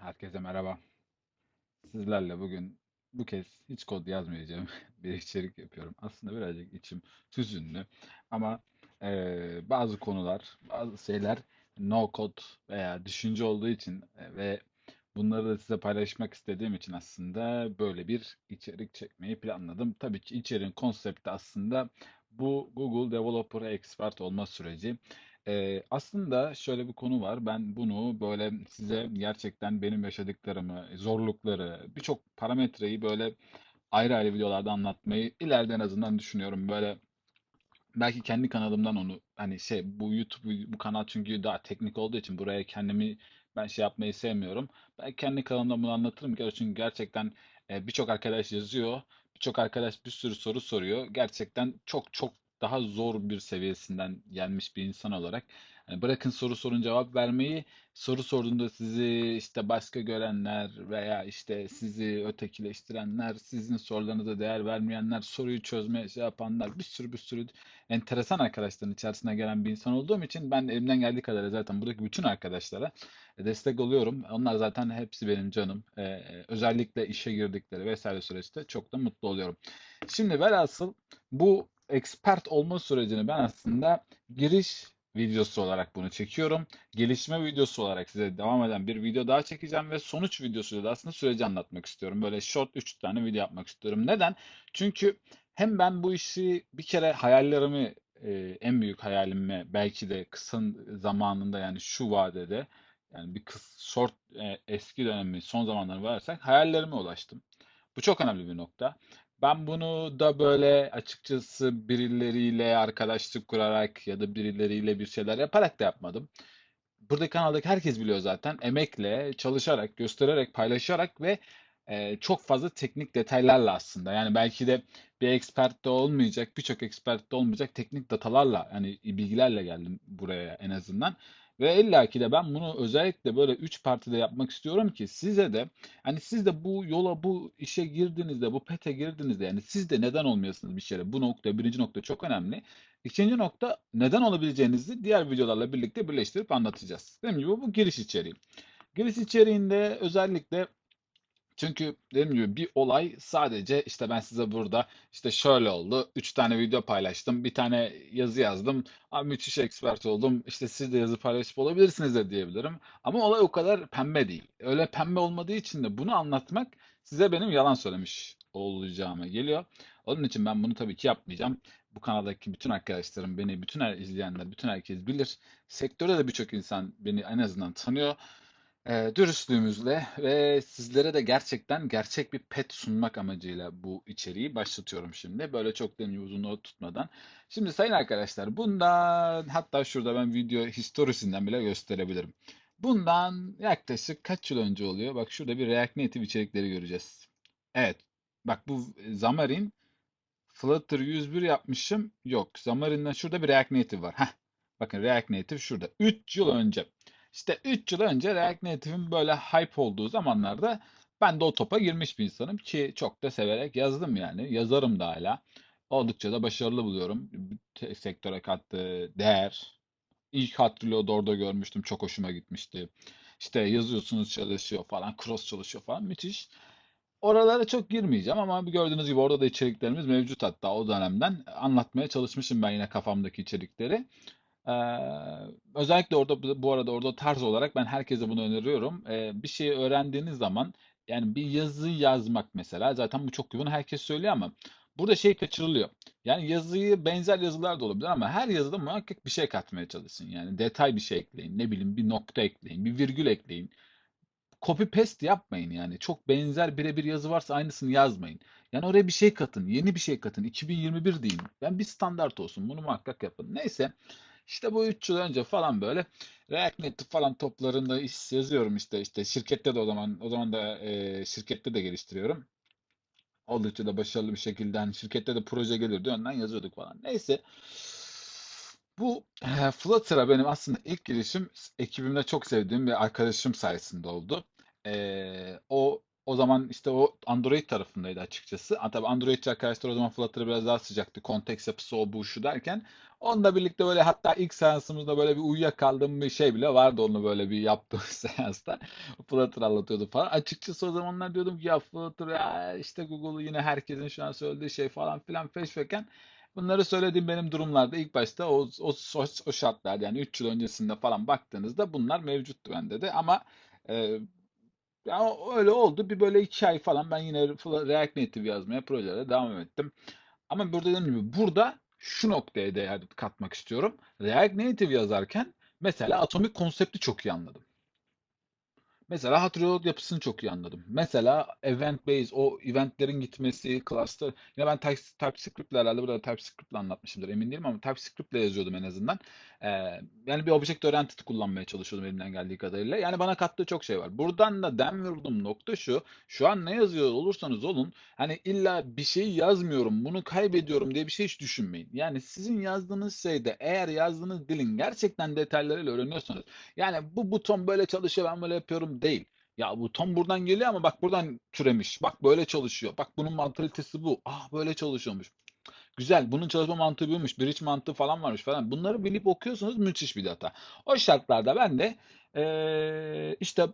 Herkese merhaba. Sizlerle bugün bu kez hiç kod yazmayacağım bir içerik yapıyorum. Aslında birazcık içim hüzünlü ama eee, bazı konular, bazı şeyler no code veya düşünce olduğu için e, ve bunları da size paylaşmak istediğim için aslında böyle bir içerik çekmeyi planladım. Tabii ki içeriğin konsepti aslında bu Google Developer Expert olma süreci. Aslında şöyle bir konu var. Ben bunu böyle size gerçekten benim yaşadıklarımı, zorlukları, birçok parametreyi böyle ayrı ayrı videolarda anlatmayı ileride en azından düşünüyorum. Böyle belki kendi kanalımdan onu hani şey bu YouTube bu kanal çünkü daha teknik olduğu için buraya kendimi ben şey yapmayı sevmiyorum. Ben kendi kanalımdan bunu anlatırım. Ger- Çünkü gerçekten e, birçok arkadaş yazıyor. Birçok arkadaş bir sürü soru soruyor. Gerçekten çok çok daha zor bir seviyesinden gelmiş bir insan olarak. Hani bırakın soru sorun cevap vermeyi, soru sorduğunda sizi işte başka görenler veya işte sizi ötekileştirenler, sizin sorularınıza değer vermeyenler, soruyu çözmeye şey yapanlar, bir sürü bir sürü enteresan arkadaşların içerisine gelen bir insan olduğum için ben de elimden geldiği kadar zaten buradaki bütün arkadaşlara destek oluyorum. Onlar zaten hepsi benim canım. Ee, özellikle işe girdikleri vesaire süreçte çok da mutlu oluyorum. Şimdi velhasıl bu expert olma sürecini ben aslında giriş videosu olarak bunu çekiyorum. Gelişme videosu olarak size devam eden bir video daha çekeceğim ve sonuç videosuyla da aslında süreci anlatmak istiyorum. Böyle short 3 tane video yapmak istiyorum. Neden? Çünkü hem ben bu işi bir kere hayallerimi e, en büyük hayalime belki de kısa zamanında yani şu vadede yani bir kıs short e, eski dönemi son zamanları varsak hayallerime ulaştım. Bu çok önemli bir nokta. Ben bunu da böyle açıkçası birileriyle arkadaşlık kurarak ya da birileriyle bir şeyler yaparak da yapmadım. Buradaki kanaldaki herkes biliyor zaten. Emekle, çalışarak, göstererek, paylaşarak ve e, çok fazla teknik detaylarla aslında. Yani belki de bir expert de olmayacak, birçok expert de olmayacak teknik datalarla, yani bilgilerle geldim buraya en azından. Ve illaki de ben bunu özellikle böyle 3 partide yapmak istiyorum ki size de hani siz de bu yola bu işe girdiğinizde bu pete girdiğinizde yani siz de neden olmuyorsunuz bir şeyle bu nokta birinci nokta çok önemli. İkinci nokta neden olabileceğinizi diğer videolarla birlikte birleştirip anlatacağız. Dediğim gibi bu giriş içeriği. Giriş içeriğinde özellikle çünkü dediğim gibi bir olay sadece işte ben size burada işte şöyle oldu. Üç tane video paylaştım. Bir tane yazı yazdım. Abi müthiş expert oldum. İşte siz de yazı paylaşıp olabilirsiniz de diyebilirim. Ama olay o kadar pembe değil. Öyle pembe olmadığı için de bunu anlatmak size benim yalan söylemiş olacağıma geliyor. Onun için ben bunu tabii ki yapmayacağım. Bu kanaldaki bütün arkadaşlarım beni, bütün her izleyenler, bütün herkes bilir. Sektörde de birçok insan beni en azından tanıyor. Eee, dürüstlüğümüzle ve sizlere de gerçekten gerçek bir pet sunmak amacıyla bu içeriği başlatıyorum şimdi. Böyle çok da uzun tutmadan. Şimdi sayın arkadaşlar bundan hatta şurada ben video historisinden bile gösterebilirim. Bundan yaklaşık kaç yıl önce oluyor? Bak şurada bir React Native içerikleri göreceğiz. Evet. Bak bu Xamarin Flutter 101 yapmışım. Yok. Xamarin'den şurada bir React Native var. Heh. Bakın React Native şurada. 3 yıl önce. İşte 3 yıl önce React Native'in böyle hype olduğu zamanlarda ben de o topa girmiş bir insanım ki çok da severek yazdım yani. Yazarım da hala. Oldukça da başarılı buluyorum. Sektöre kattığı değer. İlk Hatırlıyor'da orada görmüştüm. Çok hoşuma gitmişti. İşte yazıyorsunuz çalışıyor falan. Cross çalışıyor falan. Müthiş. Oralara çok girmeyeceğim ama gördüğünüz gibi orada da içeriklerimiz mevcut hatta o dönemden anlatmaya çalışmışım ben yine kafamdaki içerikleri. Ee, özellikle orada bu arada orada tarz olarak ben herkese bunu öneriyorum. Ee, bir şeyi öğrendiğiniz zaman yani bir yazı yazmak mesela zaten bu çok bunu herkes söylüyor ama burada şey kaçırılıyor. Yani yazıyı benzer yazılar da olabilir ama her yazıda muhakkak bir şey katmaya çalışın. Yani detay bir şey ekleyin. Ne bileyim bir nokta ekleyin, bir virgül ekleyin. Copy paste yapmayın yani. Çok benzer birebir yazı varsa aynısını yazmayın. Yani oraya bir şey katın, yeni bir şey katın. 2021 deyin. Yani bir standart olsun. Bunu muhakkak yapın. Neyse. İşte bu 3 yıl önce falan böyle React Native falan toplarında iş yazıyorum işte işte şirkette de o zaman o zaman da e, şirkette de geliştiriyorum. Oldukça da başarılı bir şekilde hani şirkette de proje gelirdi önden yazıyorduk falan. Neyse bu e, Flutter'a benim aslında ilk girişim ekibimde çok sevdiğim bir arkadaşım sayesinde oldu. E, o O zaman işte o Android tarafındaydı açıkçası. Tabii Androidçi arkadaşlar o zaman Flutter'a biraz daha sıcaktı. Konteks yapısı o bu şu derken. Onunla birlikte böyle hatta ilk seansımızda böyle bir uyuyakaldığım bir şey bile vardı onu böyle bir yaptığım seansta. Flutter anlatıyordu falan. Açıkçası o zamanlar diyordum ki ya Flutter ya işte Google yine herkesin şu an söylediği şey falan filan feşfeken. Bunları söylediğim benim durumlarda ilk başta o, o, o, o şartlarda yani 3 yıl öncesinde falan baktığınızda bunlar mevcuttu bende de ama e, o- öyle oldu. Bir böyle iki ay falan ben yine React Native yazmaya projelere devam ettim. Ama burada dediğim gibi burada şu noktaya değer katmak istiyorum. React Native yazarken mesela atomik konsepti çok iyi anladım. Mesela hot yapısını çok iyi anladım. Mesela event based o eventlerin gitmesi, cluster. Yine ben Type- TypeScript'le herhalde burada TypeScript'le anlatmışımdır emin değilim ama TypeScript'le yazıyordum en azından. Ee, yani bir object oriented kullanmaya çalışıyordum elimden geldiği kadarıyla. Yani bana kattığı çok şey var. Buradan da dem nokta şu. Şu an ne yazıyor olursanız olun hani illa bir şey yazmıyorum bunu kaybediyorum diye bir şey hiç düşünmeyin. Yani sizin yazdığınız şeyde eğer yazdığınız dilin gerçekten detaylarıyla öğreniyorsanız yani bu buton böyle çalışıyor ben böyle yapıyorum değil. Ya buton buradan geliyor ama bak buradan türemiş. Bak böyle çalışıyor. Bak bunun mantalitesi bu. Ah böyle çalışıyormuş. Güzel. Bunun çalışma mantığı buymuş. Bridge mantığı falan varmış falan. Bunları bilip okuyorsunuz müthiş bir data. O şartlarda ben de eee, işte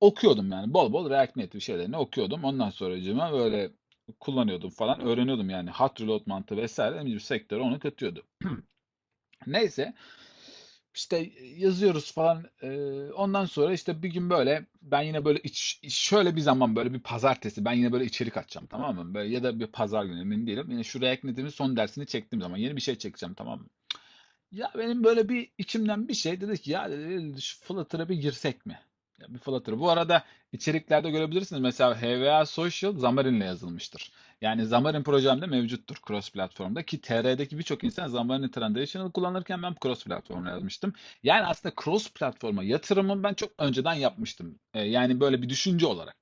okuyordum yani. Bol bol React Native şeylerini okuyordum. Ondan sonracığıma böyle kullanıyordum falan. Öğreniyordum yani. Hot reload mantığı vesaire. Bir sektörü onu katıyordu. Neyse. İşte yazıyoruz falan. Eee, ondan sonra işte bir gün böyle ben yine böyle iç, şöyle bir zaman böyle bir pazartesi ben yine böyle içerik açacağım tamam mı? Böyle ya da bir pazar günü emin değilim. Yine şu React Native'in son dersini çektiğim zaman yeni bir şey çekeceğim tamam mı? Ya benim böyle bir içimden bir şey dedi ki ya dedi, şu Flutter'a bir girsek mi? Bir Flutter. Bu arada içeriklerde görebilirsiniz. Mesela HVA Social Xamarin'le yazılmıştır. Yani Xamarin projemde mevcuttur cross platformda ki TR'deki birçok insan Xamarin Translational kullanırken ben cross platformla yazmıştım. Yani aslında cross platforma yatırımı ben çok önceden yapmıştım. Ee, yani böyle bir düşünce olarak.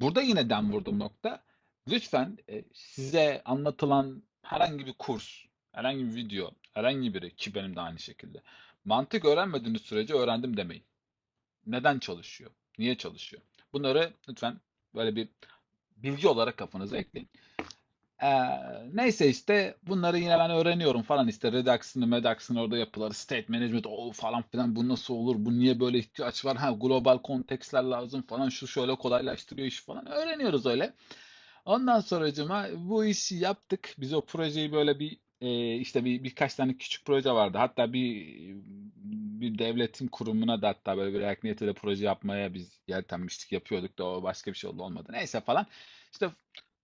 Burada yine dem vurduğum nokta lütfen e, size anlatılan herhangi bir kurs, herhangi bir video, herhangi biri ki benim de aynı şekilde. Mantık öğrenmediğiniz sürece öğrendim demeyin. Neden çalışıyor? Niye çalışıyor? Bunları lütfen böyle bir bilgi olarak kafanıza ekleyin. Ee, neyse işte bunları yine ben öğreniyorum falan işte Redux'ını, Medux'ını orada yapılar, state management o falan filan bu nasıl olur, bu niye böyle ihtiyaç var, ha global kontekstler lazım falan şu şöyle kolaylaştırıyor işi falan öğreniyoruz öyle. Ondan sonracıma bu işi yaptık. Biz o projeyi böyle bir e, işte bir birkaç tane küçük proje vardı. Hatta bir bir devletin kurumuna da hatta böyle bir React Native'de proje yapmaya biz yeltenmiştik, yapıyorduk da o başka bir şey oldu olmadı. Neyse falan. İşte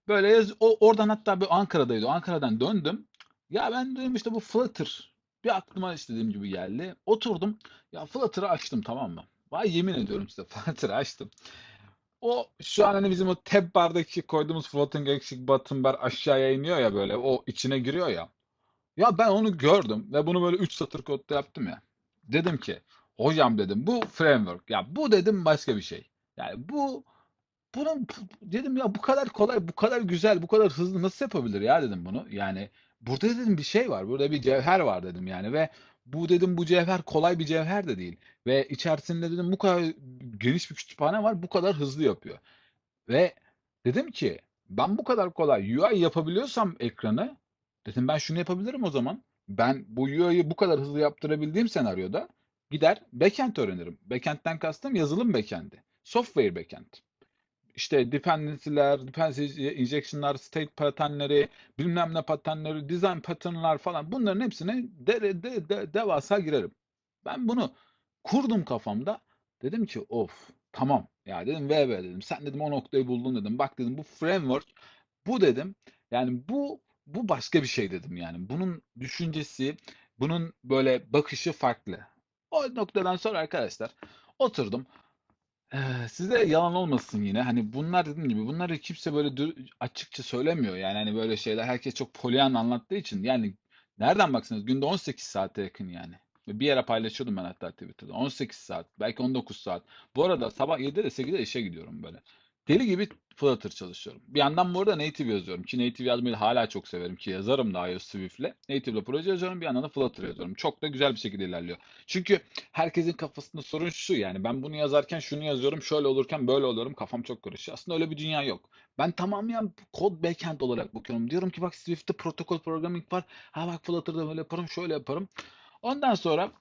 böyle yaz, o, oradan hatta bir Ankara'daydı. Ankara'dan döndüm. Ya ben dedim işte bu Flutter bir aklıma istediğim gibi geldi. Oturdum. Ya Flutter'ı açtım tamam mı? Vay yemin ediyorum size Flutter'ı açtım. O şu an hani bizim o tab bardaki koyduğumuz floating exit button bar aşağıya iniyor ya böyle o içine giriyor ya. Ya ben onu gördüm ve bunu böyle 3 satır kodda yaptım ya. Dedim ki hocam dedim bu framework ya bu dedim başka bir şey. Yani bu bunun dedim ya bu kadar kolay, bu kadar güzel, bu kadar hızlı nasıl yapabilir ya dedim bunu. Yani burada dedim bir şey var. Burada bir cevher var dedim yani ve bu dedim bu cevher kolay bir cevher de değil. Ve içerisinde dedim bu kadar geniş bir kütüphane var, bu kadar hızlı yapıyor. Ve dedim ki ben bu kadar kolay UI yapabiliyorsam ekranı dedim ben şunu yapabilirim o zaman. Ben bu UI'yi bu kadar hızlı yaptırabildiğim senaryoda gider backend öğrenirim. Backend'den kastım yazılım backend'i. Software backend işte dependency'ler, dependency injection'lar, state pattern'leri, bilmem ne pattern'leri, design pattern'lar falan bunların hepsine de, de, de, devasa girerim. Ben bunu kurdum kafamda. Dedim ki of tamam ya dedim VB dedim. Sen dedim o noktayı buldun dedim. Bak dedim bu framework bu dedim. Yani bu bu başka bir şey dedim yani. Bunun düşüncesi, bunun böyle bakışı farklı. O noktadan sonra arkadaşlar oturdum. Size yalan olmasın yine hani bunlar dediğim gibi bunları kimse böyle açıkça söylemiyor yani hani böyle şeyler herkes çok polyan anlattığı için yani nereden baksanız günde 18 saate yakın yani. Bir yere paylaşıyordum ben hatta Twitter'da 18 saat belki 19 saat. Bu arada sabah 7'de de 8'de işe gidiyorum böyle. Deli gibi Flutter çalışıyorum. Bir yandan bu arada native yazıyorum ki native yazmayı hala çok severim ki yazarım da iOS Swift'le. Native'le proje yazıyorum bir yandan da Flutter yazıyorum. Çok da güzel bir şekilde ilerliyor. Çünkü herkesin kafasında sorun şu yani ben bunu yazarken şunu yazıyorum şöyle olurken böyle oluyorum kafam çok karışıyor. Aslında öyle bir dünya yok. Ben tamamen kod backend olarak bakıyorum. Diyorum ki bak Swift'te protokol programming var. Ha bak Flutter'da böyle yaparım şöyle yaparım. Ondan sonra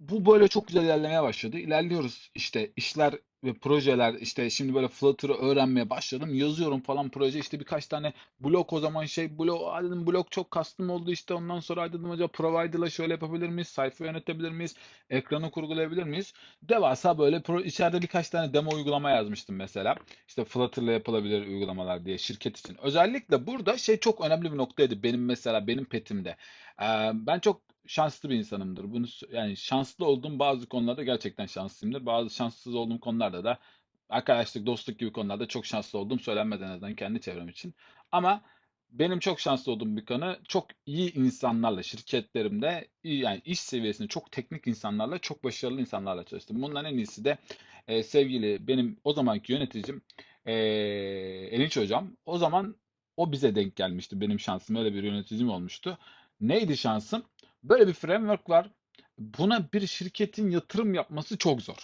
bu böyle çok güzel ilerlemeye başladı. İlerliyoruz işte işler ve projeler işte şimdi böyle Flutter'ı öğrenmeye başladım. Yazıyorum falan proje işte birkaç tane blok o zaman şey blok dedim blok çok custom oldu işte ondan sonra dedim acaba provider'la şöyle yapabilir miyiz? Sayfa yönetebilir miyiz? Ekranı kurgulayabilir miyiz? Devasa böyle pro, içeride birkaç tane demo uygulama yazmıştım mesela. İşte Flutter'la yapılabilir uygulamalar diye şirket için. Özellikle burada şey çok önemli bir noktaydı benim mesela benim petimde. Ee, ben çok şanslı bir insanımdır. Bunu yani şanslı olduğum bazı konularda gerçekten şanslıyımdır. Bazı şanssız olduğum konularda da arkadaşlık, dostluk gibi konularda çok şanslı olduğum söylenmez en azından kendi çevrem için. Ama benim çok şanslı olduğum bir konu çok iyi insanlarla şirketlerimde yani iş seviyesinde çok teknik insanlarla çok başarılı insanlarla çalıştım. Bunların en iyisi de e, sevgili benim o zamanki yöneticim e, Elinç hocam. O zaman o bize denk gelmişti. Benim şansım öyle bir yöneticim olmuştu. Neydi şansım? Böyle bir framework var. Buna bir şirketin yatırım yapması çok zor.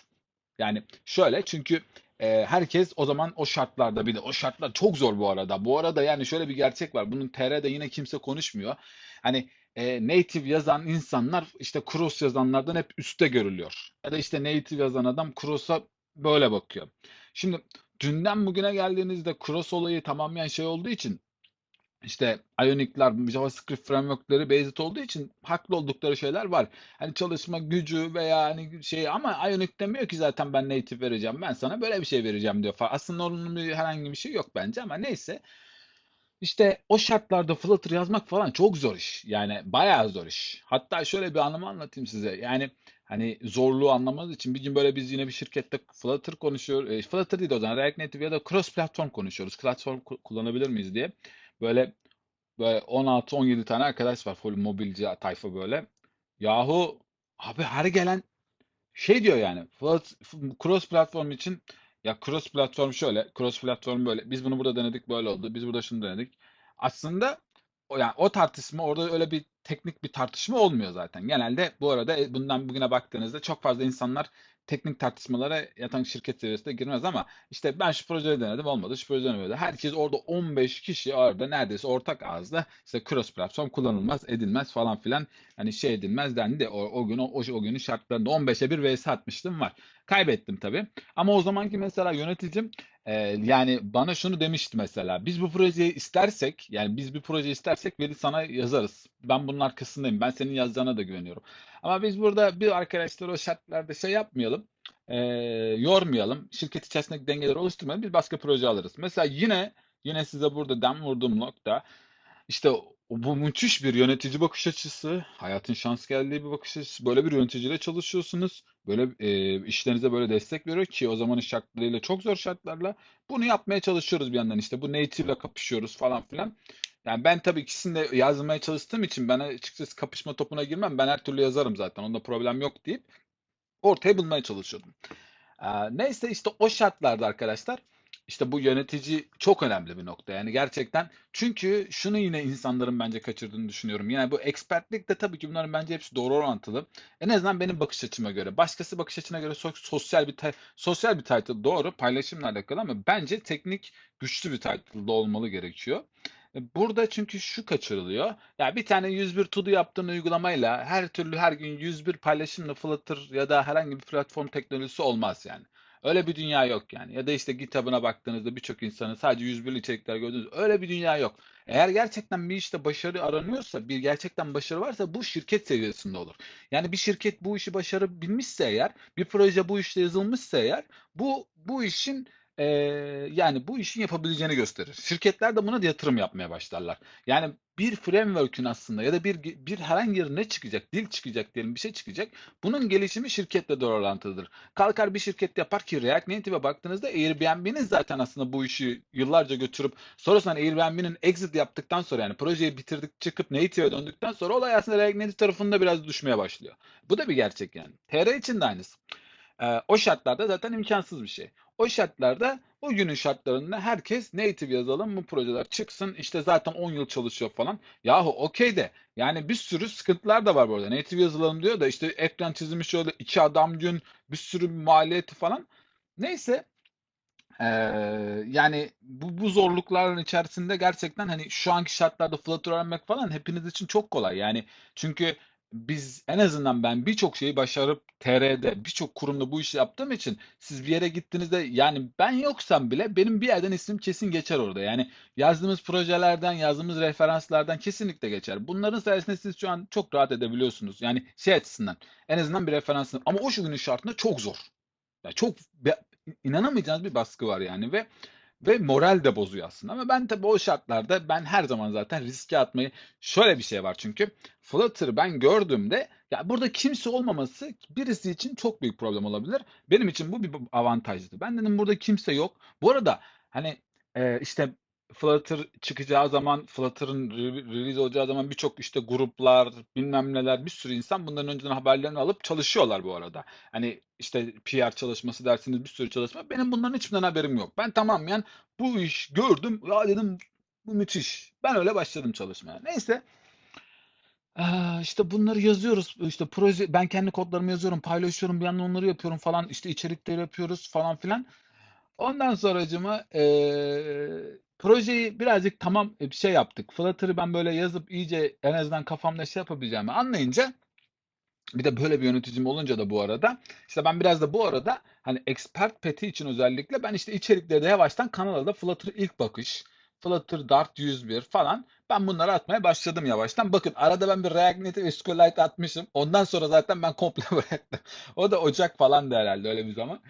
Yani şöyle çünkü e, herkes o zaman o şartlarda bir de o şartlar çok zor bu arada. Bu arada yani şöyle bir gerçek var. Bunun TR'de yine kimse konuşmuyor. Hani e, native yazan insanlar işte cross yazanlardan hep üstte görülüyor. Ya da işte native yazan adam cross'a böyle bakıyor. Şimdi dünden bugüne geldiğinizde cross olayı tamamen şey olduğu için işte Ionic'ler, JavaScript framework'leri based olduğu için haklı oldukları şeyler var. Hani çalışma gücü veya hani şey ama Ionic demiyor ki zaten ben native vereceğim. Ben sana böyle bir şey vereceğim diyor. Aslında onun bir, herhangi bir şey yok bence ama neyse. İşte o şartlarda Flutter yazmak falan çok zor iş. Yani bayağı zor iş. Hatta şöyle bir anımı anlatayım size. Yani hani zorluğu anlamanız için bir gün böyle biz yine bir şirkette Flutter konuşuyor. E, Flutter değil de o zaman React Native ya da cross platform konuşuyoruz. Platform ku- kullanabilir miyiz diye. Böyle Böyle 16-17 tane arkadaş var full mobilci tayfa böyle. Yahu abi her gelen şey diyor yani cross platform için ya cross platform şöyle cross platform böyle biz bunu burada denedik böyle oldu biz burada şunu denedik. Aslında o yani o tartışma orada öyle bir teknik bir tartışma olmuyor zaten. Genelde bu arada e, bundan bugüne baktığınızda çok fazla insanlar teknik tartışmalara yatan şirket seviyesinde girmez ama işte ben şu projeyi denedim olmadı şu projeyi denedim. Herkes orada 15 kişi orada neredeyse ortak ağızda işte cross platform kullanılmaz edilmez falan filan hani şey edilmez dendi. O, o gün o, o günün şartlarında 15'e bir vs atmıştım var. Kaybettim tabii. Ama o zamanki mesela yöneticim e, yani bana şunu demişti mesela. Biz bu projeyi istersek yani biz bir proje istersek veri sana yazarız. Ben bunun arkasındayım. Ben senin yazacağına da güveniyorum. Ama biz burada bir arkadaşlar o şartlarda şey yapmayalım. e, yormayalım. Şirket içerisindeki dengeleri oluşturmayalım. Biz başka proje alırız. Mesela yine yine size burada dem vurduğum nokta işte bu müthiş bir yönetici bakış açısı, hayatın şans geldiği bir bakış açısı. Böyle bir yöneticiyle çalışıyorsunuz. Böyle e, işlerinize böyle destek veriyor ki o zamanın şartlarıyla çok zor şartlarla bunu yapmaya çalışıyoruz bir yandan işte. Bu native ile kapışıyoruz falan filan. Yani ben tabii ikisini de yazmaya çalıştığım için ben açıkçası kapışma topuna girmem. Ben her türlü yazarım zaten. Onda problem yok deyip ortaya bulmaya çalışıyordum. Ee, neyse işte o şartlarda arkadaşlar işte bu yönetici çok önemli bir nokta. Yani gerçekten çünkü şunu yine insanların bence kaçırdığını düşünüyorum. Yani bu expertlik de tabii ki bunların bence hepsi doğru orantılı. En azından benim bakış açıma göre. Başkası bakış açına göre so- sosyal bir sosyal bir title doğru paylaşımla alakalı ama bence teknik güçlü bir title'da olmalı gerekiyor. E, Burada çünkü şu kaçırılıyor. Ya bir tane 101 to do yaptığın uygulamayla her türlü her gün 101 paylaşımla Flutter ya da herhangi bir platform teknolojisi olmaz yani. Öyle bir dünya yok yani. Ya da işte GitHub'ına baktığınızda birçok insanın sadece 101 içerikler gördüğünüz öyle bir dünya yok. Eğer gerçekten bir işte başarı aranıyorsa, bir gerçekten başarı varsa bu şirket seviyesinde olur. Yani bir şirket bu işi başarabilmişse eğer, bir proje bu işte yazılmışsa eğer, bu bu işin eee, yani bu işin yapabileceğini gösterir. Şirketler de buna yatırım yapmaya başlarlar. Yani bir framework'ün aslında ya da bir bir herhangi bir ne çıkacak, dil çıkacak diyelim bir şey çıkacak. Bunun gelişimi şirketle doğru orantılıdır. Kalkar bir şirket yapar ki React Native'e baktığınızda Airbnb'nin zaten aslında bu işi yıllarca götürüp sonrasında Airbnb'nin exit yaptıktan sonra yani projeyi bitirdik çıkıp Native'e döndükten sonra olay aslında React Native tarafında biraz düşmeye başlıyor. Bu da bir gerçek yani. TR için de aynısı. Ee, o şartlarda zaten imkansız bir şey. O şartlarda Bugünün şartlarında herkes native yazalım bu projeler çıksın işte zaten 10 yıl çalışıyor falan. Yahu okey de yani bir sürü sıkıntılar da var bu arada. Native yazılım diyor da işte ekran çizimi şöyle iki adam gün bir sürü maliyeti falan. Neyse ee, yani bu, bu zorlukların içerisinde gerçekten hani şu anki şartlarda Flutter öğrenmek falan hepiniz için çok kolay. Yani çünkü biz en azından ben birçok şeyi başarıp TR'de birçok kurumda bu işi yaptığım için siz bir yere gittiğinizde yani ben yoksam bile benim bir yerden ismim kesin geçer orada. Yani yazdığımız projelerden, yazdığımız referanslardan kesinlikle geçer. Bunların sayesinde siz şu an çok rahat edebiliyorsunuz. Yani şey açısından en azından bir referansın ama o şu günün şartında çok zor. Ya çok inanamayacağınız bir baskı var yani ve ve moral de bozuyor aslında. Ama ben tabii o şartlarda ben her zaman zaten riske atmayı şöyle bir şey var çünkü Flutter'ı ben gördüğümde ya burada kimse olmaması birisi için çok büyük problem olabilir. Benim için bu bir avantajdı. Ben dedim burada kimse yok. Bu arada hani işte Flutter çıkacağı zaman, Flutter'ın re- release olacağı zaman birçok işte gruplar, bilmem neler, bir sürü insan bunların önceden haberlerini alıp çalışıyorlar bu arada. Hani işte PR çalışması dersiniz bir sürü çalışma. Benim bunların hiçbirinden haberim yok. Ben tamamen bu iş gördüm. Ya dedim bu müthiş. Ben öyle başladım çalışmaya. Neyse. Eee, işte bunları yazıyoruz. İşte proje ben kendi kodlarımı yazıyorum, paylaşıyorum, bir yandan onları yapıyorum falan. İşte içerikleri yapıyoruz falan filan. Ondan sonracığıma eee, projeyi birazcık tamam e, bir şey yaptık. Flutter'ı ben böyle yazıp iyice en azından kafamda şey yapabileceğimi anlayınca bir de böyle bir yöneticim olunca da bu arada işte ben biraz da bu arada hani expert pet'i için özellikle ben işte içerikleri de yavaştan kanalda Flutter ilk bakış, Flutter Dart 101 falan ben bunları atmaya başladım yavaştan. Bakın arada ben bir React Native SQLite atmışım. Ondan sonra zaten ben komple bıraktım. O da Ocak falan da herhalde öyle bir zaman.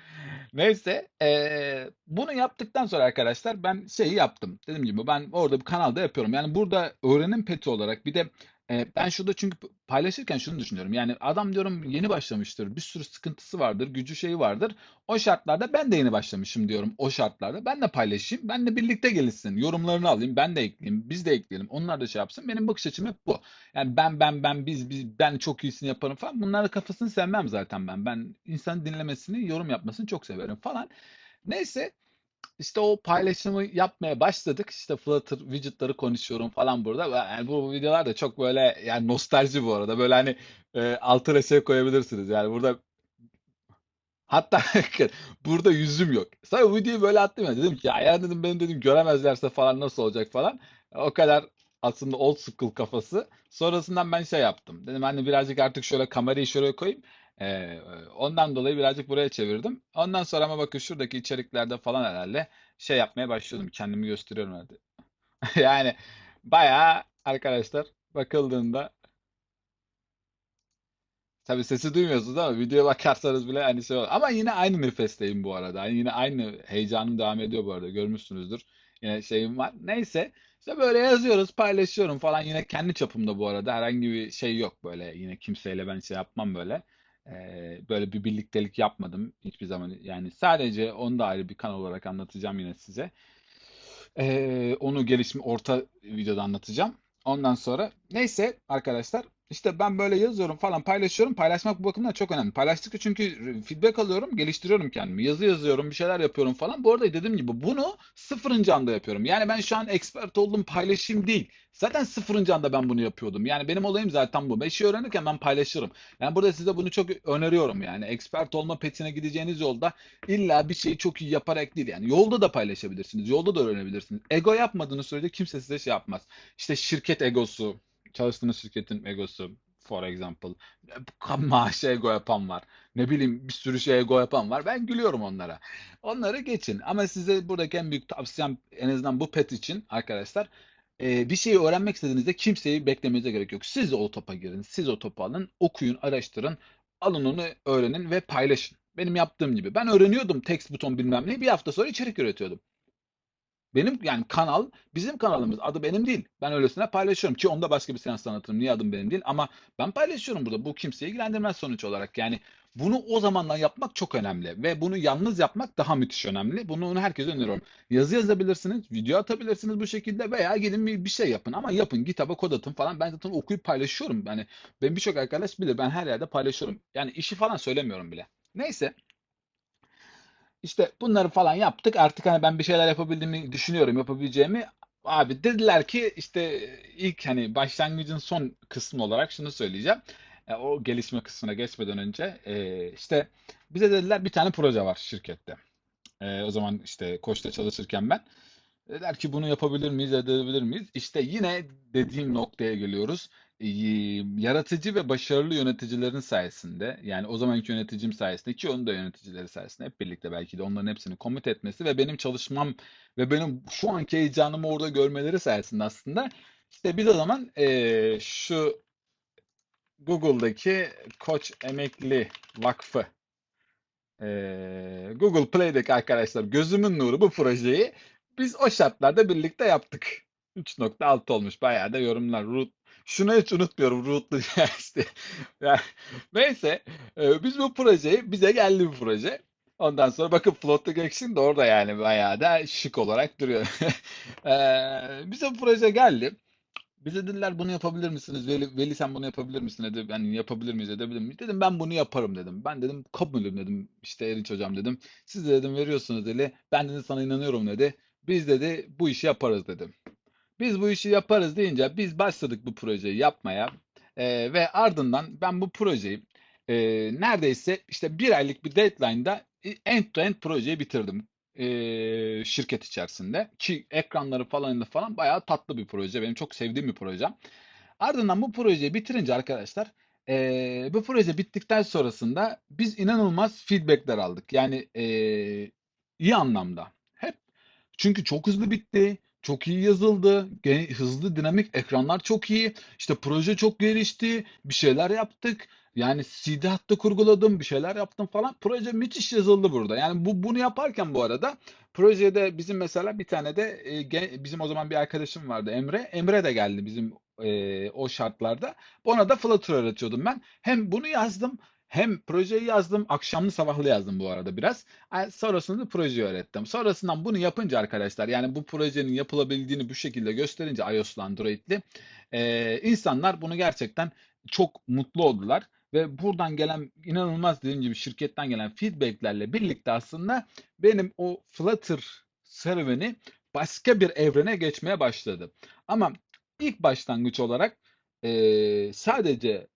Neyse eee, bunu yaptıktan sonra arkadaşlar ben şeyi yaptım. Dediğim gibi ben orada bir kanalda yapıyorum. Yani burada öğrenim peti olarak bir de e, ben şurada çünkü paylaşırken şunu düşünüyorum. Yani adam diyorum yeni başlamıştır. Bir sürü sıkıntısı vardır, gücü şeyi vardır. O şartlarda ben de yeni başlamışım diyorum o şartlarda. Ben de paylaşayım. Ben de birlikte gelişsin. Yorumlarını alayım. Ben de ekleyeyim. Biz de ekleyelim. Onlar da şey yapsın. Benim bakış açım hep bu. Yani ben ben ben biz biz ben çok iyisini yaparım falan. Bunların kafasını sevmem zaten ben. Ben insanın dinlemesini, yorum yapmasını çok severim falan. Neyse işte o paylaşımı yapmaya başladık. İşte Flutter widget'ları konuşuyorum falan burada. Yani bu videolar da çok böyle yani nostalji bu arada. Böyle hani e, altına şey koyabilirsiniz. Yani burada hatta burada yüzüm yok. Sonra videoyu böyle attım ya. Dedim ki ya, ya dedim benim dedim göremezlerse falan nasıl olacak falan. O kadar aslında old school kafası. Sonrasından ben şey yaptım. Dedim hani birazcık artık şöyle kamerayı şuraya koyayım. Ee, ondan dolayı birazcık buraya çevirdim. Ondan sonra ama bakın şuradaki içeriklerde falan herhalde şey yapmaya başladım. Kendimi gösteriyorum herhalde. Yani bayağı arkadaşlar bakıldığında tabii sesi duymuyorsunuz ama videoya bakarsanız bile hani şey olur. Ama yine aynı nefesteyim bu arada. Yani yine aynı heyecanım devam ediyor bu arada. Görmüşsünüzdür. Yine şeyim var. Neyse. İşte böyle yazıyoruz, paylaşıyorum falan. Yine kendi çapımda bu arada. Herhangi bir şey yok böyle. Yine kimseyle ben şey yapmam böyle. Ee, böyle bir birliktelik yapmadım hiçbir zaman. Yani sadece onu da ayrı bir kanal olarak anlatacağım yine size. Ee, onu gelişim orta videoda anlatacağım. Ondan sonra neyse arkadaşlar işte ben böyle yazıyorum falan paylaşıyorum. Paylaşmak bu bakımdan çok önemli. Paylaştıkça çünkü feedback alıyorum, geliştiriyorum kendimi. Yazı yazıyorum, bir şeyler yapıyorum falan. Bu arada dediğim gibi bunu sıfırıncı anda yapıyorum. Yani ben şu an expert oldum paylaşayım değil. Zaten sıfırıncı anda ben bunu yapıyordum. Yani benim olayım zaten bu. Ben işi öğrenirken ben paylaşırım. Yani burada size bunu çok öneriyorum yani. Expert olma petine gideceğiniz yolda illa bir şeyi çok iyi yaparak değil. Yani yolda da paylaşabilirsiniz. Yolda da öğrenebilirsiniz. Ego yapmadığınız sürece kimse size şey yapmaz. İşte şirket egosu, çalıştığınız şirketin egosu, for example. Maaşı ego yapan var. Ne bileyim bir sürü şey ego yapan var. Ben gülüyorum onlara. Onları geçin. Ama size buradaki en büyük tavsiyem en azından bu pet için arkadaşlar e, bir şeyi öğrenmek istediğinizde kimseyi beklemenize gerek yok. Siz o topa girin, siz o topa alın, okuyun, araştırın, alın onu öğrenin ve paylaşın. Benim yaptığım gibi. Ben öğreniyordum text buton bilmem ne. Bir hafta sonra içerik üretiyordum. Benim yani kanal bizim kanalımız. Adı benim değil. Ben öylesine paylaşıyorum ki onda başka bir seans anlatırım. Niye adım benim değil ama ben paylaşıyorum burada. Bu kimseyi ilgilendirmez sonuç olarak. Yani bunu o zamandan yapmak çok önemli ve bunu yalnız yapmak daha müthiş önemli. Bunu onu herkese öneriyorum. Yazı yazabilirsiniz, video atabilirsiniz bu şekilde veya gidin bir, bir şey yapın ama yapın. GitHub'a kod atın falan. Ben zaten okuyup paylaşıyorum. Yani ben birçok arkadaş bilir. Ben her yerde paylaşıyorum. Yani işi falan söylemiyorum bile. Neyse. İşte bunları falan yaptık. Artık hani ben bir şeyler yapabildiğimi düşünüyorum, yapabileceğimi. Abi dediler ki işte ilk hani başlangıcın son kısmı olarak şunu söyleyeceğim. E, o gelişme kısmına geçmeden önce e, işte bize dediler bir tane proje var şirkette. E, o zaman işte Koç'ta çalışırken ben. Dediler ki bunu yapabilir miyiz, edebilir miyiz? İşte yine dediğim noktaya geliyoruz. Yaratıcı ve başarılı yöneticilerin sayesinde, yani o zamanki yöneticim sayesinde ki onun da yöneticileri sayesinde hep birlikte belki de onların hepsini komut etmesi ve benim çalışmam ve benim şu anki heyecanımı orada görmeleri sayesinde aslında işte biz o zaman eee, şu Google'daki Koç Emekli Vakfı eee, Google Play'deki arkadaşlar gözümün nuru bu projeyi biz o şartlarda birlikte yaptık. 3.6 olmuş. Bayağı da yorumlar. Şunu hiç unutmuyorum. Root'lu işte. Yani, neyse. e, biz bu projeyi bize geldi bu proje. Ondan sonra bakın Floating Action de orada yani bayağı da şık olarak duruyor. E, bize bu proje geldi. Bize dediler bunu yapabilir misiniz? Veli, Veli sen bunu yapabilir misin? Dedi, yani yapabilir miyiz, edebilir miyiz? Dedim ben bunu yaparım dedim. Ben dedim kabulüm dedim. İşte Erinç hocam dedim. Siz de dedim veriyorsunuz dedi. Ben dedim sana inanıyorum dedi. Biz dedi bu işi yaparız dedim. Biz bu işi yaparız deyince biz başladık bu projeyi yapmaya. Ee, ve ardından ben bu projeyi e, neredeyse işte bir aylık bir deadline'da end to end projeyi bitirdim. Ee, şirket içerisinde ki ekranları falan da falan bayağı tatlı bir proje. Benim çok sevdiğim bir proje. Ardından bu projeyi bitirince arkadaşlar ee, bu proje bittikten sonrasında biz inanılmaz feedbackler aldık. Yani ee, iyi anlamda. Hep çünkü çok hızlı bitti. Çok iyi yazıldı. Hızlı, dinamik ekranlar çok iyi. İşte proje çok gelişti. Bir şeyler yaptık. Yani CD hattı kurguladım, bir şeyler yaptım falan. Proje müthiş yazıldı burada. Yani bu bunu yaparken bu arada projede bizim mesela bir tane de e, bizim o zaman bir arkadaşım vardı Emre. Emre de geldi bizim e, o şartlarda. Ona da Flutter öğretiyordum ben. Hem bunu yazdım hem projeyi yazdım. Akşamlı sabahlı yazdım bu arada biraz. Ay, Sonrasında da projeyi öğrettim. Sonrasından bunu yapınca arkadaşlar yani bu projenin yapılabildiğini bu şekilde gösterince iOS'lu Android'li e, insanlar bunu gerçekten çok mutlu oldular. Ve buradan gelen inanılmaz dediğim gibi şirketten gelen feedbacklerle birlikte aslında benim o Flutter serüveni başka bir evrene geçmeye başladı. Ama ilk başlangıç olarak e, sadece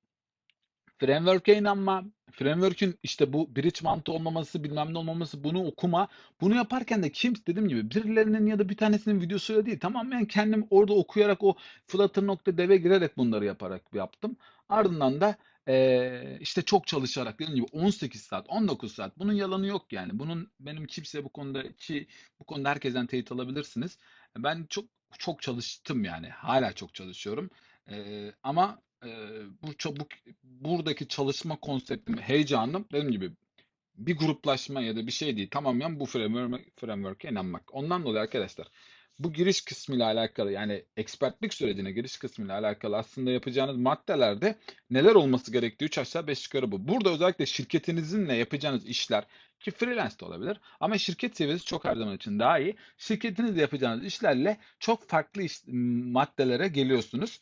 Framework'e inanma, framework'ün işte bu bridge mantığı olmaması, bilmem ne olmaması, bunu okuma. Bunu yaparken de kim dediğim gibi birilerinin ya da bir tanesinin videosuyla değil. Tamamen kendim orada okuyarak o Flutter.dev'e girerek bunları yaparak yaptım. Ardından da eee, işte çok çalışarak dediğim gibi 18 saat, 19 saat. Bunun yalanı yok yani. Bunun benim kimse bu konuda ki bu konuda herkesten teyit alabilirsiniz. Ben çok çok çalıştım yani. Hala çok çalışıyorum. Eee, ama eee, bu çabuk buradaki çalışma konseptim, heyecanım dediğim gibi bir gruplaşma ya da bir şey değil. Tamamen bu framework, framework'e inanmak. Ondan dolayı arkadaşlar bu giriş kısmıyla alakalı yani expertlik sürecine giriş kısmıyla alakalı aslında yapacağınız maddelerde neler olması gerektiği 3 aşağı 5 yukarı bu. Burada özellikle şirketinizinle yapacağınız işler ki freelance de olabilir ama şirket seviyesi çok her zaman için daha iyi. Şirketinizle yapacağınız işlerle çok farklı iş, maddelere geliyorsunuz.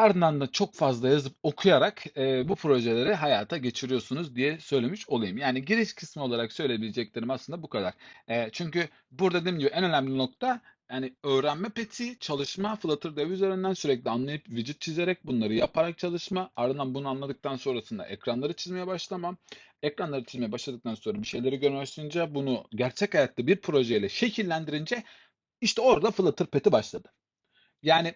Ardından da çok fazla yazıp okuyarak e, bu projeleri hayata geçiriyorsunuz diye söylemiş olayım. Yani giriş kısmı olarak söyleyebileceklerim aslında bu kadar. E, çünkü burada dediğim gibi en önemli nokta yani öğrenme peti, çalışma, Flutter Dev üzerinden sürekli anlayıp widget çizerek bunları yaparak çalışma. Ardından bunu anladıktan sonrasında ekranları çizmeye başlamam. Ekranları çizmeye başladıktan sonra bir şeyleri başlayınca bunu gerçek hayatta bir projeyle şekillendirince işte orada Flutter peti başladı. Yani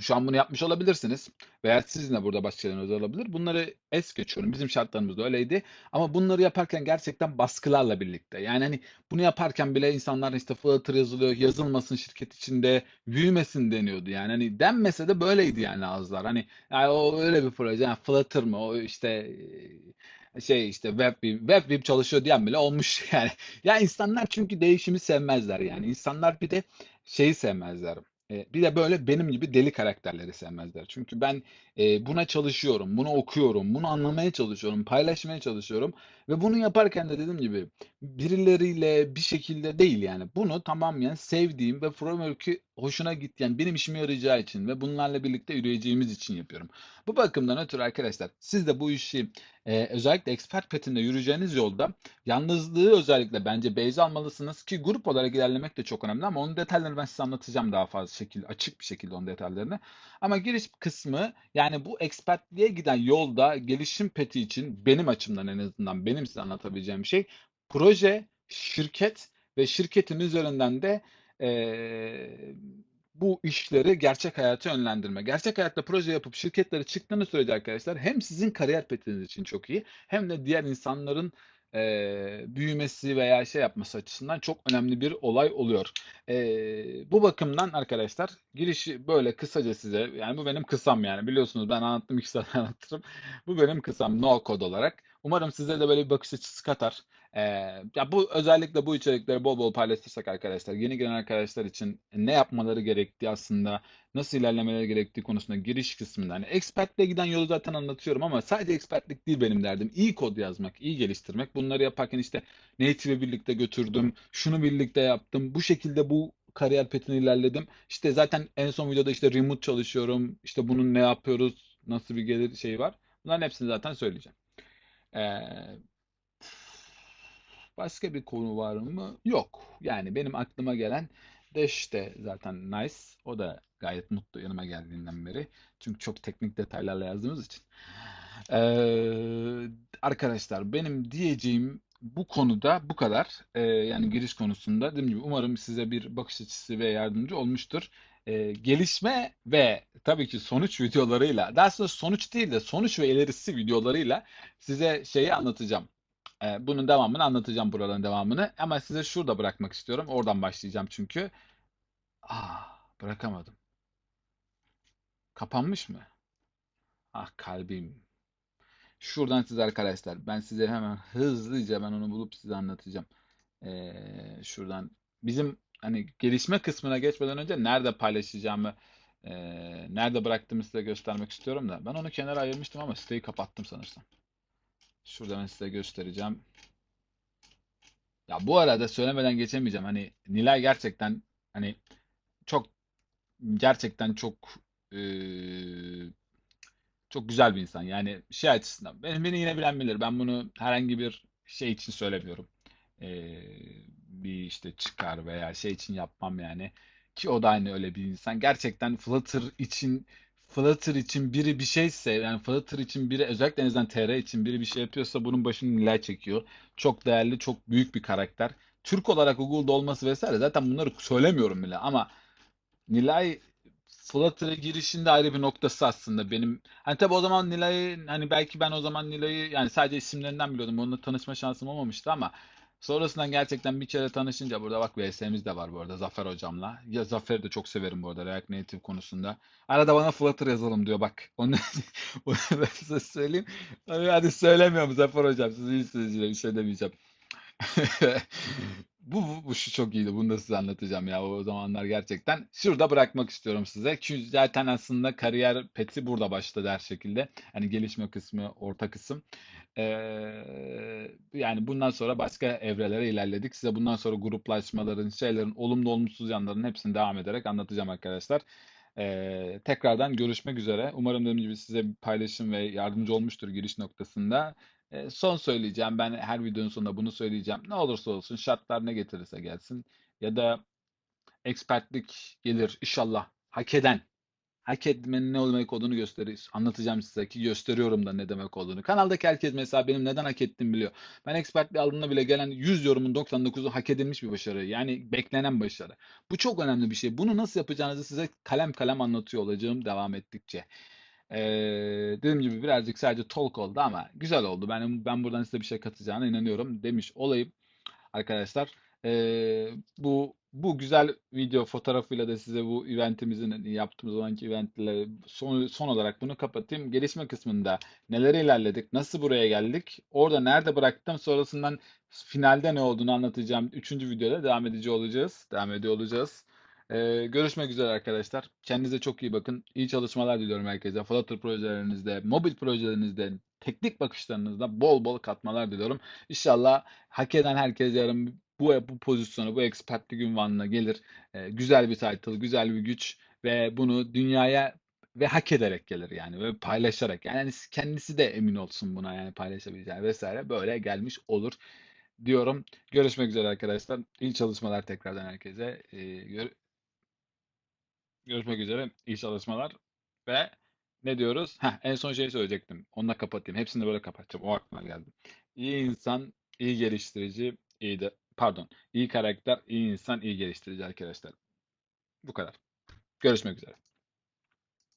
şu an bunu yapmış olabilirsiniz veya sizin de burada başka olabilir. Bunları es geçiyorum. Bizim şartlarımızda öyleydi. Ama bunları yaparken gerçekten baskılarla birlikte. Yani hani bunu yaparken bile insanlar işte Flutter yazılıyor, yazılmasın şirket içinde, büyümesin deniyordu. Yani hani denmese de böyleydi yani ağızlar. Hani yani o öyle bir proje. Yani Flutter mı? O işte şey işte web web web çalışıyor diyen bile olmuş yani. Ya insanlar çünkü değişimi sevmezler yani. İnsanlar bir de şeyi sevmezler. Bir de böyle benim gibi deli karakterleri sevmezler. Çünkü ben buna çalışıyorum, bunu okuyorum, bunu anlamaya çalışıyorum, paylaşmaya çalışıyorum Ve bunu yaparken de dediğim gibi birileriyle bir şekilde değil yani. Bunu tamamen sevdiğim ve framework'ü hoşuna gitti. Yani benim işime yarayacağı için ve bunlarla birlikte yürüyeceğimiz için yapıyorum. Bu bakımdan ötürü arkadaşlar siz de bu işi e, özellikle expert petinde yürüyeceğiniz yolda yalnızlığı özellikle bence base almalısınız ki grup olarak ilerlemek de çok önemli ama onun detaylarını ben size anlatacağım daha fazla şekilde açık bir şekilde onun detaylarını. Ama giriş kısmı yani bu expertliğe giden yolda gelişim peti için benim açımdan en azından benim size anlatabileceğim şey proje, şirket ve şirketin üzerinden de eee, bu işleri gerçek hayata yönlendirme. Gerçek hayatta proje yapıp şirketlere çıktığınız sürece arkadaşlar hem sizin kariyer petiniz için çok iyi hem de diğer insanların eee, büyümesi veya şey yapması açısından çok önemli bir olay oluyor. Eee, bu bakımdan arkadaşlar girişi böyle kısaca size yani bu benim kısam yani biliyorsunuz ben anlattım iki saat anlatırım. Bu benim kısam no code olarak. Umarım size de böyle bir bakış açısı katar. Ee, ya bu özellikle bu içerikleri bol bol paylaşırsak arkadaşlar yeni gelen arkadaşlar için ne yapmaları gerektiği aslında nasıl ilerlemeleri gerektiği konusunda giriş kısmında hani expert'le giden yolu zaten anlatıyorum ama sadece expertlik değil benim derdim. İyi kod yazmak, iyi geliştirmek. Bunları yaparken işte native'i birlikte götürdüm, şunu birlikte yaptım. Bu şekilde bu kariyer petini ilerledim. İşte zaten en son videoda işte remote çalışıyorum. İşte bunun ne yapıyoruz, nasıl bir gelir şeyi var. Bunların hepsini zaten söyleyeceğim. Ee, Başka bir konu var mı? Yok. Yani benim aklıma gelen Dash de zaten nice. O da gayet mutlu yanıma geldiğinden beri. Çünkü çok teknik detaylarla yazdığımız için. Ee, arkadaşlar benim diyeceğim bu konuda bu kadar. Ee, yani giriş konusunda dediğim gibi umarım size bir bakış açısı ve yardımcı olmuştur. Ee, gelişme ve tabii ki sonuç videolarıyla, daha sonra sonuç değil de sonuç ve ilerisi videolarıyla size şeyi anlatacağım. Ee, bunun devamını anlatacağım buraların devamını. Ama size şurada bırakmak istiyorum. Oradan başlayacağım çünkü. Ah, bırakamadım. Kapanmış mı? Ah kalbim. Şuradan size arkadaşlar. Ben size hemen hızlıca ben onu bulup size anlatacağım. Ee, şuradan bizim hani gelişme kısmına geçmeden önce nerede paylaşacağımı e, nerede bıraktığımı size göstermek istiyorum da. Ben onu kenara ayırmıştım ama siteyi kapattım sanırsam. Şurada ben size göstereceğim. Ya bu arada söylemeden geçemeyeceğim. Hani Nilay gerçekten hani çok gerçekten çok eee, çok güzel bir insan. Yani şey açısından. Beni, beni yine bilen bilir. Ben bunu herhangi bir şey için söylemiyorum. Ee, bir işte çıkar veya şey için yapmam yani. Ki o da aynı öyle bir insan. Gerçekten Flutter için Flutter için biri bir şeyse yani Flutter için biri özellikle en azından TR için biri bir şey yapıyorsa bunun başını Nilay çekiyor. Çok değerli, çok büyük bir karakter. Türk olarak Google'da olması vesaire zaten bunları söylemiyorum bile ama Nilay Flutter'a girişinde ayrı bir noktası aslında benim. Hani tabii o zaman Nilay'ı hani belki ben o zaman Nilay'ı yani sadece isimlerinden biliyordum. Onunla tanışma şansım olmamıştı ama sonrasından gerçekten bir kere tanışınca burada bak VS'miz de var bu arada Zafer hocamla. Ya Zafer'i de çok severim bu arada React Native konusunda. Arada bana Flutter yazalım diyor bak. Onu, onu ben size söyleyeyim. Hadi söylemiyorum Zafer hocam. Siz iyisiniz yine bir şey demeyeceğim. Bu, bu, bu şu çok iyiydi. Bunu da size anlatacağım ya o zamanlar gerçekten. Şurada bırakmak istiyorum size. Çünkü zaten aslında kariyer peti burada başladı her şekilde. Hani gelişme kısmı, orta kısım. Ee, yani bundan sonra başka evrelere ilerledik. Size bundan sonra gruplaşmaların, şeylerin, olumlu olumsuz yanlarının hepsini devam ederek anlatacağım arkadaşlar. Ee, tekrardan görüşmek üzere. Umarım dediğim gibi size bir paylaşım ve yardımcı olmuştur giriş noktasında. E, son söyleyeceğim. Ben her videonun sonunda bunu söyleyeceğim. Ne olursa olsun şartlar ne getirirse gelsin. Ya da expertlik gelir inşallah. Hak eden. Hak etmenin ne demek olduğunu gösterir. Anlatacağım size ki gösteriyorum da ne demek olduğunu. Kanaldaki herkes mesela benim neden hak ettiğimi biliyor. Ben expertliği aldığımda bile gelen 100 yorumun 99'u hak edilmiş bir başarı. Yani beklenen başarı. Bu çok önemli bir şey. Bunu nasıl yapacağınızı size kalem kalem anlatıyor olacağım devam ettikçe. Ee, dediğim gibi birazcık sadece talk oldu ama güzel oldu. Ben ben buradan size bir şey katacağına inanıyorum demiş olayım arkadaşlar. Ee, bu bu güzel video fotoğrafıyla da size bu eventimizin hani yaptığımız zamanki eventle son, son olarak bunu kapatayım. Gelişme kısmında neler ilerledik, nasıl buraya geldik, orada nerede bıraktım, sonrasından finalde ne olduğunu anlatacağım. Üçüncü videoda devam edici olacağız. Devam ediyor olacağız. Ee, görüşmek üzere arkadaşlar. Kendinize çok iyi bakın. İyi çalışmalar diliyorum herkese. Flutter projelerinizde, mobil projelerinizde, teknik bakışlarınızda bol bol katmalar diliyorum. İnşallah hak eden herkes yarın bu bu pozisyonu, bu expertlik ünvanına gelir. Ee, güzel bir title, güzel bir güç ve bunu dünyaya ve hak ederek gelir yani ve paylaşarak. Yani kendisi de emin olsun buna yani paylaşabileceğine vesaire böyle gelmiş olur diyorum. Görüşmek üzere arkadaşlar. İyi çalışmalar tekrardan herkese. Ee, gör- görüşmek üzere. İyi çalışmalar ve ne diyoruz? Heh, en son şeyi söyleyecektim. Onunla kapatayım. Hepsini böyle kapatacağım. O aklıma geldi. İyi insan, iyi geliştirici, iyi de pardon. iyi karakter, iyi insan, iyi geliştirici arkadaşlar. Bu kadar. Görüşmek üzere.